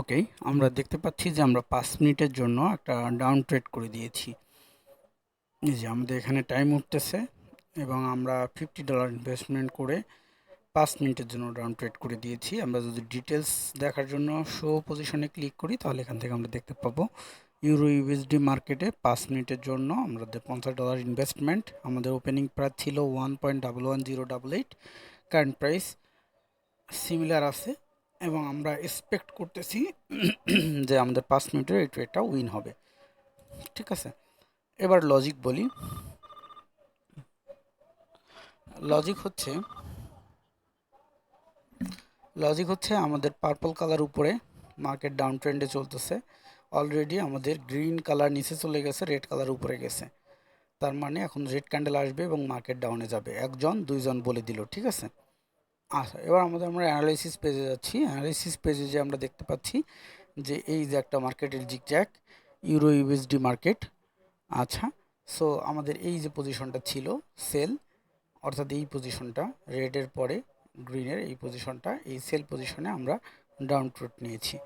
ওকে, আমরা দেখতে পাচ্ছি যে আমরা পাঁচ মিনিটের জন্য একটা ডাউন ট্রেড করে দিয়েছি। যে আমাদের এখানে টাইম উঠতেছে এবং আমরা ফিফটি ডলার ইনভেস্টমেন্ট করে পাঁচ মিনিটের জন্য ডাউন ট্রেড করে দিয়েছি। আমরা যদি ডিটেলস দেখার জন্য শো পজিশনে ক্লিক করি, তাহলে এখান থেকে আমরা দেখতে পাবো। ইউরো ইউএসডি মার্কেটে পাঁচ মিনিটের জন্য আমাদের পঞ্চাশ ডলার ইনভেস্টমেন্ট। আমাদের ওপেনিং প্রাইস ছিল one point double one zero double eight current price similar আছে। এবং আমরা এক্সপেক্ট করতেছি যে আমাদের পাঁচ মিনিটের এই ট্রেডটা উইন হবে। ঠিক আছে? এবার লজিক বলি। লজিক হচ্ছে লজিক হচ্ছে আমাদের পার্পল কালার উপরে মার্কেট ডাউন ট্রেন্ডে চলতেছে। অলরেডি আমাদের গ্রিন কালার নিচে চলে গেছে রেড কালার উপরে গেছে। তার মানে এখন রেড ক্যান্ডেল আসবে এবং মার্কেট ডাউনে যাবে। একজন, দুইজন বলে দিল, ঠিক আছে? আচ্ছা এবার আমাদের আমরা অ্যানালাইসিস পেজে যাচ্ছি। অ্যানালাইসিস পেজে যে আমরা দেখতে পাচ্ছি যে এই যে একটা মার্কেটের জিকজ্যাক ইউরো ইউএসডি মার্কেট আচ্ছা সো আমাদের এই যে পজিশনটা ছিল সেল অর্থাৎ এই পজিশনটা রেডের পরে গ্রিনের এই পজিশনটা এই সেল পজিশনে আমরা ডাউন ট্রুট নিয়েছি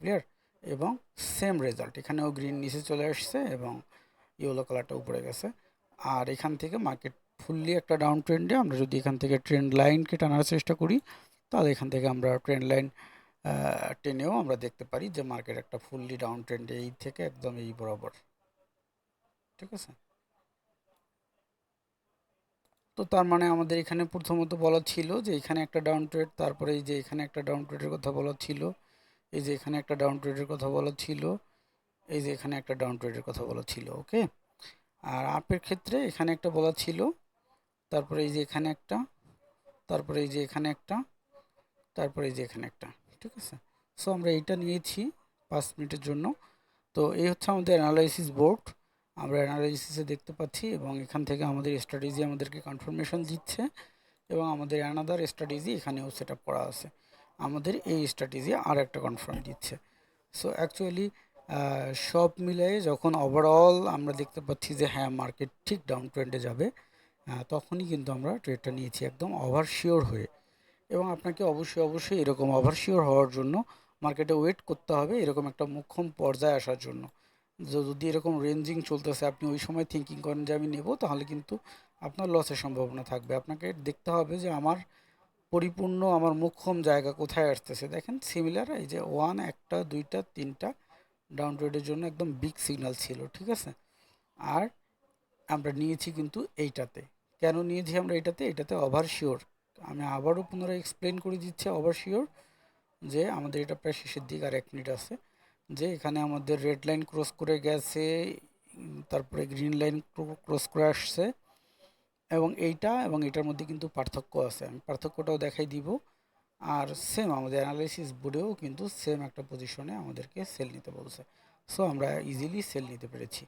ক্লিয়ার এবং সেম রেজাল্ট এখানেও গ্রিন নিচে চলে আসছে এবং ইয়েলো কালারটা উপরে গেছে। আর এখান থেকে মার্কেট ফুললি একটা ডাউন ট্রেন্ডে আমরা যদি এখান থেকে ট্রেন্ড লাইনকে টানার চেষ্টা করি, তাহলে এখান থেকে আমরা ট্রেন্ড লাইন টেনেও আমরা দেখতে পারি যে মার্কেট একটা ফুললি ডাউন ট্রেন্ডে এই থেকে একদম এই বরাবর। ঠিক আছে? তো তার মানে আমাদের এখানে প্রথমত বলা ছিল যে এখানে একটা ডাউন ট্রেড তারপরে এই যে এখানে একটা ডাউন ট্রেডের কথা বলা ছিল, এই যে এখানে একটা ডাউন ট্রেডের কথা বলা ছিল, এই যে এখানে একটা ডাউন ট্রেডের কথা বলা ছিল ওকে আর আপের ক্ষেত্রে এখানে একটা বলা ছিল তারপরে এই যে এখানে একটা, তারপরে এই যে এখানে একটা, তারপরে এই যে এখানে একটা, ঠিক আছে? সো আমরা এইটা নিয়েছি পাঁচ মিনিটের জন্য। তো এই হচ্ছে আমাদের অ্যানালাইসিস বোর্ড আমরা অ্যানালাইসিসে দেখতে পাচ্ছি এবং এখান থেকে আমাদের স্ট্র্যাটেজি আমাদেরকে কনফার্মেশন দিচ্ছে এবং আমাদের অ্যানাদার স্ট্র্যাটেজি এখানেও সেট আপ করা আছে। আমাদের এই স্ট্র্যাটেজি আর একটা কনফার্ম দিচ্ছে। সো অ্যাকচুয়ালি সব মিলিয়ে যখন ওভারঅল আমরা দেখতে পাচ্ছি যে হ্যাঁ মার্কেট ঠিক ডাউন ট্রেন্ডে যাবে তখনই কিন্তু আমরা ট্রেডটা নিয়েছি একদম ওভার শিওর হয়ে। এবং আপনাকে অবশ্যই অবশ্যই এরকম ওভার শিওর হওয়ার জন্য মার্কেটে ওয়েট করতে হবে এরকম একটা মুখ্যম পর্যায়ে আসার জন্য। যদি এরকম রেঞ্জিং চলতেছে, আপনি ওই সময় থিঙ্কিং করেন যে আমি নেব, তাহলে কিন্তু আপনার লসের সম্ভাবনা থাকবে। আপনাকে দেখতে হবে যে আমার পরিপূর্ণ, আমার মুখ্যম জায়গা কোথায় আসতেছে। দেখেন সিমিলার এই যে ওয়ান একটা, দুইটা, তিনটা ডাউন ট্রেডের জন্য একদম বিগ সিগন্যাল ছিল, ঠিক আছে? আর আমরা নিয়েছি কিন্তু এইটাতে। কেন নিয়েছি আমরা এটাতে? এটাতে ওভার শিওর আমি আবারও পুনরায় এক্সপ্লেন করে দিচ্ছি ওভার শিওর যে আমাদের এটা প্রায় শেষের দিক আর এক মিনিট আছে, যে এখানে আমাদের রেড লাইন ক্রস করে গেছে, তারপরে গ্রিন লাইন ক্রস করে আসছে এবং এইটা এবং এটার মধ্যে কিন্তু পার্থক্য আছে। আমি পার্থক্যটাও দেখাই দিব। আর সেম আমাদের অ্যানালাইসিস বোর্ডেও কিন্তু সেম একটা পজিশনে আমাদেরকে সেল নিতে বলছে। সো আমরা ইজিলি সেল নিতে পেরেছি।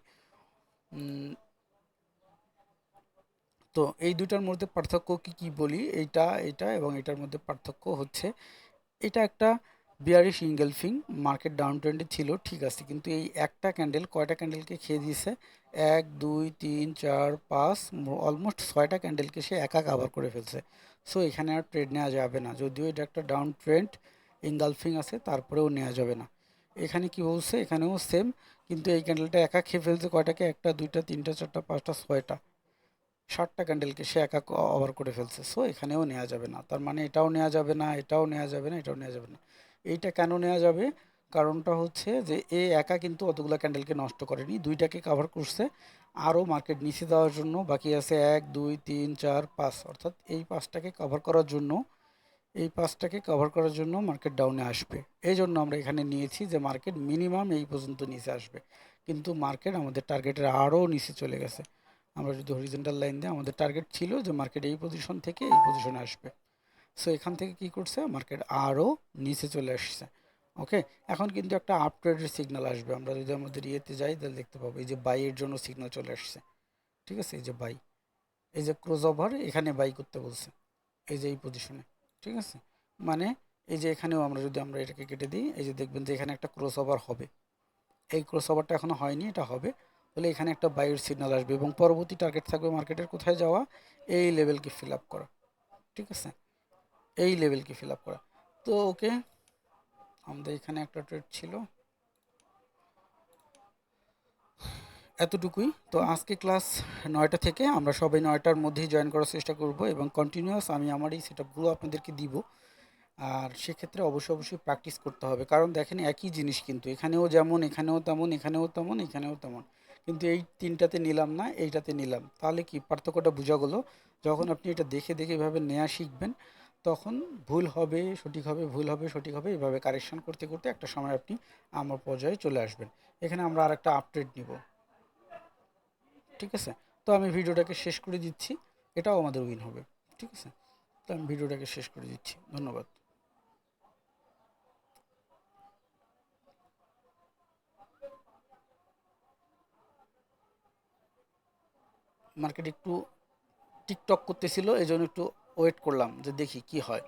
তো এই দুটার মধ্যে পার্থক্য কি কি বলি? এইটা এটা এবং এটার মধ্যে পার্থক্য হচ্ছে, এটা একটা বিয়ারিশ ইঙ্গেলফিং মার্কেট ডাউন ট্রেন্ডে ছিল, ঠিক আছে, কিন্তু এই একটা ক্যান্ডেল কয়টা ক্যান্ডেলকে খেয়ে দিয়েছে? এক, দুই, তিন, চার, পাঁচ অলমোস্ট ছয়টা ক্যান্ডেলকে সে একা কাভার করে ফেলছে। সো এখানে আর ট্রেড নেওয়া যাবে না, যদিও এটা একটা ডাউন ট্রেন্ড ইঙ্গালফিং আছে, তারপরেও নেওয়া যাবে না। এখানে কি বলছে? এখানেও সেম কিন্তু এই ক্যান্ডেলটা একা খেয়ে ফেলছে, কয়টাকে? একটা, দুইটা, তিনটা, চারটা, পাঁচটা, ছয়টা। ষাটটা ক্যান্ডেলকে সে একা ওভার করে ফেলছে। সো এখানেও নেওয়া যাবে না। তার মানে এটাও নেওয়া যাবে না, এটাও নেওয়া যাবে না, এটাও নেওয়া যাবে না। এইটা কেন নেওয়া যাবে? কারণটা হচ্ছে যে, এ একা কিন্তু অতগুলো ক্যান্ডেলকে নষ্ট করেনি। দুইটাকে কাভার করছে। আরও মার্কেট নিচে দেওয়ার জন্য বাকি আছে এক, দুই, তিন, চার, পাঁচ। অর্থাৎ এই পাঁচটাকে কভার করার জন্য, এই পাঁচটাকে কভার করার জন্য মার্কেট ডাউনে আসবে। এই জন্য আমরা এখানে নিয়েছি যে মার্কেট মিনিমাম এই পর্যন্ত নিচে আসবে। কিন্তু মার্কেট আমাদের টার্গেটের আরও নিচে চলে গেছে। আমরা যদি হরিজেন্টাল লাইন দিই, আমাদের টার্গেট ছিল যে মার্কেট এই পজিশন থেকে এই পজিশনে আসবে। সো এখান থেকে কি করছে? মার্কেট আরও নিচে চলে আসছে। ওকে এখন কিন্তু একটা আপট্রেডের সিগন্যাল আসবে। আমরা যদি আমাদের ইয়েতে যাই, তাহলে দেখতে পাবো এই যে বাইয়ের জন্য সিগনাল চলে আসছে। ঠিক আছে? এই যে বাই এই যে ক্রোজ ওভার এখানে বাই করতে বলছে। এই যে এই পজিশনে ঠিক আছে? মানে এই যে এখানেও আমরা যদি আমরা এটাকে কেটে দিই, এই যে দেখবেন যে এখানে একটা ক্রস ওভার হবে। এই ক্রস ওভারটা এখনও হয়নি, এটা হবে। তাহলে এখানে একটা বাইয়ের সিগনাল আসবে এবং পরবর্তী টার্গেট থাকবে মার্কেটের কোথায় যাওয়া? এই লেভেলকে ফিল আপ করা। ঠিক আছে? এই লেভেলকে ফিল আপ করা। তো ওকে আমাদের এখানে একটা ট্রেড ছিল। এতটুকুই। তো আজকে ক্লাস নয়টা থেকে আমরা সবাই নয়টার মধ্যেই জয়েন করার চেষ্টা করব এবং কন্টিনিউয়াস আমি আমার এই সেট আপগুলো আপনাদেরকে দিব। আর সেক্ষেত্রে অবশ্যই অবশ্যই প্র্যাকটিস করতে হবে। কারণ দেখেন একই জিনিস কিন্তু। এখানেও যেমন, এখানেও তেমন এখানেও তেমন এখানেও তেমন। কিন্তু এই তিনটাতে নিলাম না, এইটাতে নিলাম। তাহলে কি পার্থক্যটা বোঝা গেলো? যখন আপনি এটা দেখে দেখে এভাবে নেওয়া শিখবেন, তখন ভুল হবে, সঠিক হবে, ভুল হবে, সঠিক হবে, এভাবে কারেকশন করতে করতে একটা সময় আপনি আমার পর্যায়ে চলে আসবেন। এখানে আমরা আর একটা আপডেট নিব। ঠিক আছে? তো আমি ভিডিওটাকে শেষ করে দিচ্ছি। এটাও আমাদের উইন হবে। ঠিক আছে? তো আমি ভিডিওটাকে শেষ করে দিচ্ছি। ধন্যবাদ। মার্কেট একটু টিকটক করতেছিল এই জন্য একটু ওয়েট করলাম যে দেখি কি হয়।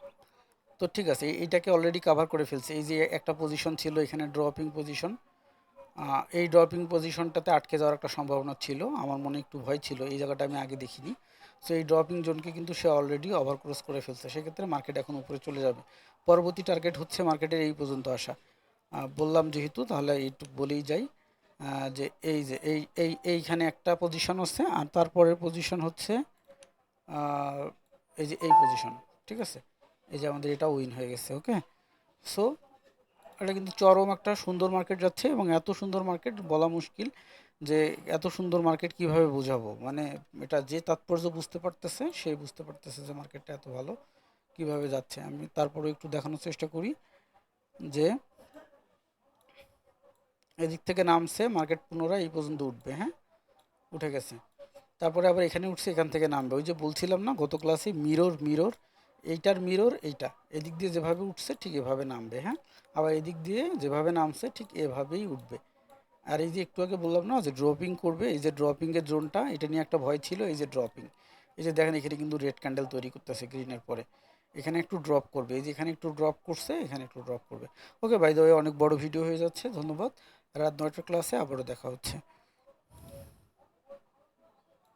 তো ঠিক আছে এইটাকে অলরেডি কাভার করে ফেলছে। এই যে একটা পজিশন ছিল, এখানে ড্রপিং পজিশন এই ড্রপিং পজিশনটাতে আটকে যাওয়ার একটা সম্ভাবনা ছিল। আমার মনে একটু ভয় ছিল, এই জায়গাটা আমি আগে দেখিনি। সো এই ড্রপিং জোনকে কিন্তু সে অলরেডি ওভার ক্রস করে ফেলছে। সেক্ষেত্রে মার্কেট এখন উপরে চলে যাবে। পরবর্তী টার্গেট হচ্ছে মার্কেটের এই পর্যন্ত আসা। বললাম যেহেতু, তাহলে এইটুকু বলেই যাই। যে এই যে এই এই, এইখানে একটা পজিশন হচ্ছে, আর তারপরের পজিশন হচ্ছে এই যে এই পজিশন ঠিক আছে? এই যে আমাদের এটা উইন হয়ে গেছে ওকে সো এটা কিন্তু চরম একটা সুন্দর মার্কেট যাচ্ছে, এবং এত সুন্দর মার্কেট বলা মুশকিল যে এত সুন্দর মার্কেট কীভাবে বোঝাবো? মানে এটা যে তাৎপর্য বুঝতে পারতেছে, সে বুঝতে পারতেছে যে মার্কেটটা এত ভালো কীভাবে যাচ্ছে। আমি তারপরে একটু দেখানোর চেষ্টা করি যে এদিক থেকে নামছে, মার্কেট পুনরায় এই পর্যন্ত উঠবে হ্যাঁ? উঠে গেছে। তারপরে আবার এখানে উঠছে, এখান থেকে নামবে। ওই যে বলছিলাম না, গত ক্লাসে মিরর মিরর এইটার মিরর এইটা। এদিক দিয়ে যেভাবে উঠছে, ঠিক এভাবে নামবে হ্যাঁ? আবার এদিক দিয়ে যেভাবে নামছে, ঠিক এভাবেই উঠবে। আর এই যে একটু আগে বললাম না, যে ড্রপিং করবে, এই যে ড্রপিংয়ের জোনটা এটা নিয়ে একটা ভয় ছিল, এই যে ড্রপিং এই যে দেখেন, এখানে কিন্তু রেড ক্যান্ডেল তৈরি করতেছে গ্রিনের পরে। এখানে একটু ড্রপ করবে। এই যে এখানে একটু ড্রপ করছে, এখানে একটু ড্রপ করবে। ওকে বাই দ্য অনেক বড় ভিডিও হয়ে যাচ্ছে, ধন্যবাদ। রাত নয়টার ক্লাসে আবারও দেখা হচ্ছে।